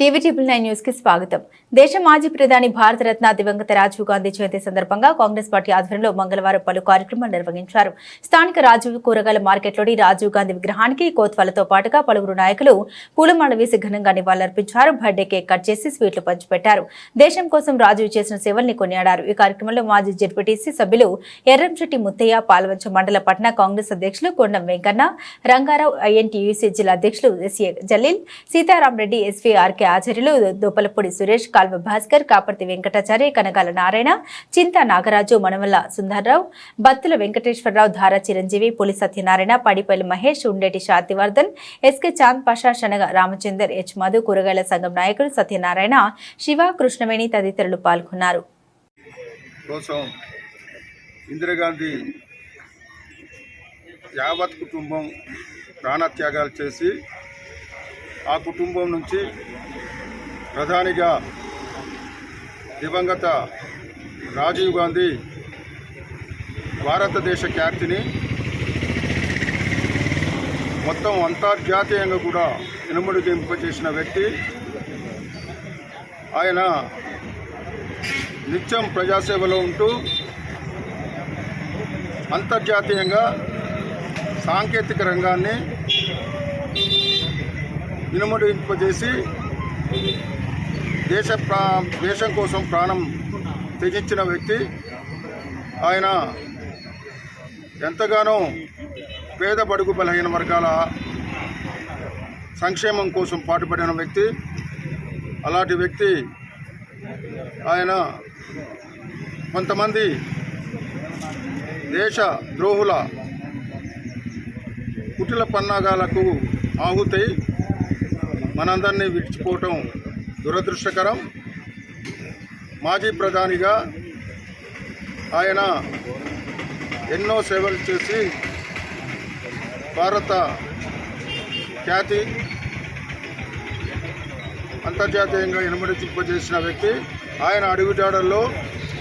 TV triple nine న్యూస్కి స్వాగతం. దేశ మాజీ ప్రధాని భారతరత్న దివంగత రాజీవ్ గాంధీ జయంతి సందర్భంగా కాంగ్రెస్ పార్టీ ఆధ్వర్యంలో మంగళవారం పలు కార్యక్రమాలు నిర్వహించారు. స్థానిక రాజీవ్ కూరగాయల మార్కెట్లోని రాజీవ్ గాంధీ విగ్రహానికి కోత్వాలతో పాటుగా పలువురు నాయకులు పూలమాల వేసి ఘనంగా నివాళులర్పించారు. బర్త్డే కేక్ కట్ చేసి స్వీట్లు పంచిపెట్టారు. దేశం కోసం రాజీవ్ చేసిన సేవల్ని కొనియాడారు. ఈ కార్యక్రమంలో మాజీ జడ్పీటీసీ సభ్యులు ఎర్రంశెట్టి ముత్తయ్య పాల్వంచ మండల పట్న కాంగ్రెస్ అధ్యక్షులు కొండం వెంకన్న రంగారావు ఐఎన్టీయూసీ జిల్లా అధ్యక్షులు SA Jaleel Seetharamareddy SV RK Acharyulu Dopalapudi Suresh కాల్వ భాస్కర్ కాపర్తి వెంకటాచారి కనకాల నారాయణ చింతా నాగరాజు మనవల్ల సుందర్రావు బత్తుల వెంకటేశ్వరరావు ధారా చిరంజీవి పులి సత్యనారాయణ పడిపల్లి మహేష్ ఉండేటి శాంతివర్ధన్ ఎస్కే చాంద్ పాషా శనగ రామచందర్ హెచ్ మధు కూరగాయల సంఘం నాయకులు సత్యనారాయణ శివ కృష్ణవేణి తదితరులు పాల్గొన్నారు. ఇందిరాగాంధీ యావత్ కుటుంబం ప్రాణత్యాగాలు చేసి ఆ కుటుంబం నుంచి ప్రధానిగా దివంగత రాజీవ్ గాంధీ భారతదేశ ఖ్యాతిని మొత్తం అంతర్జాతీయంగా కూడా ఇనుముడిగింపచేసిన వ్యక్తి. ఆయన నిత్యం ప్రజాసేవలో ఉంటూ అంతర్జాతీయంగా సాంకేతిక రంగాన్ని వినుమడింపజేసి దేశ ప్రా దేశం కోసం ప్రాణం త్యజించిన వ్యక్తి. ఆయన ఎంతగానో పేద బడుగు బలహీన వర్గాల సంక్షేమం కోసం పాటుపడిన వ్యక్తి. అలాంటి వ్యక్తి ఆయన కొంతమంది దేశ ద్రోహుల కుటిల పన్నాగాలకు ఆహుతై మనందరినీ విడిచిపోవటం దురదృష్టకరం. మాజీ ప్రధానిగా ఆయన ఎన్నో సేవలు చేసి భారత ఖ్యాతి అంతర్జాతీయంగా ఇనుమడింపజేసిన వ్యక్తి. ఆయన అడుగుజాడల్లో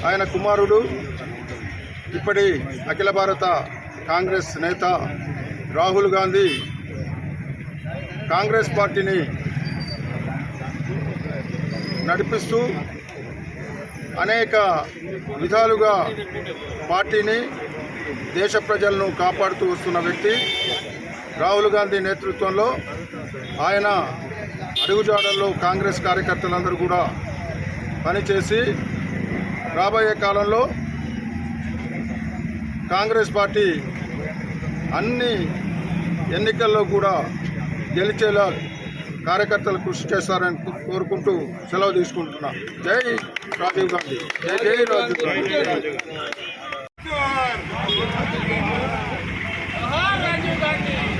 ఆయన కుమారుడు ఇప్పటి అఖిల భారత కాంగ్రెస్ నేత రాహుల్ గాంధీ కాంగ్రెస్ పార్టీని నడిపిస్తూ అనేక విధాలుగా పార్టీని దేశ ప్రజలను కాపాడుతూ వస్తున్న వ్యక్తి రాహుల్ గాంధీ నేతృత్వంలో ఆయన అడుగుజాడల్లో కాంగ్రెస్ కార్యకర్తలందరూ కూడా పనిచేసి రాబోయే కాలంలో కాంగ్రెస్ పార్టీ అన్ని ఎన్నికల్లో కూడా గెలిచేలా కార్యకర్తలు కృషి చేస్తారని కోరుకుంటూ సెలవు తీసుకుంటున్నా. జై రాజీవ్ గాంధీ. జై జై Rajiv Gandhi. Rajiv Gandhi.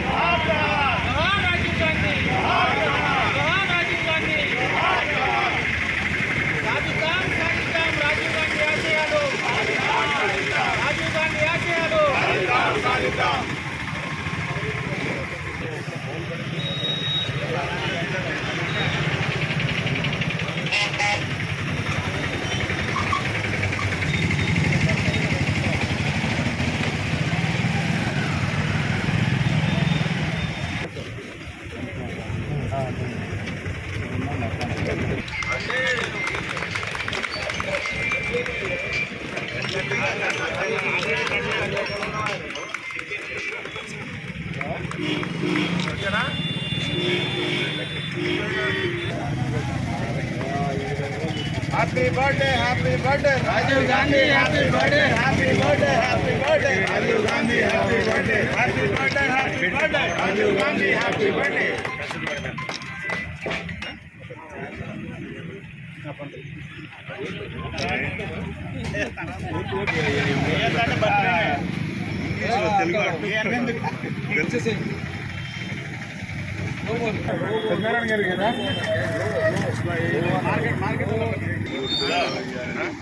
Happy birthday happy birthday Rajiv Gandhi happy birthday happy birthday happy birthday Rajiv Gandhi happy birthday happy birthday happy birthday Rajiv Gandhi happy birthday Satyanarayana గారు కదా huh?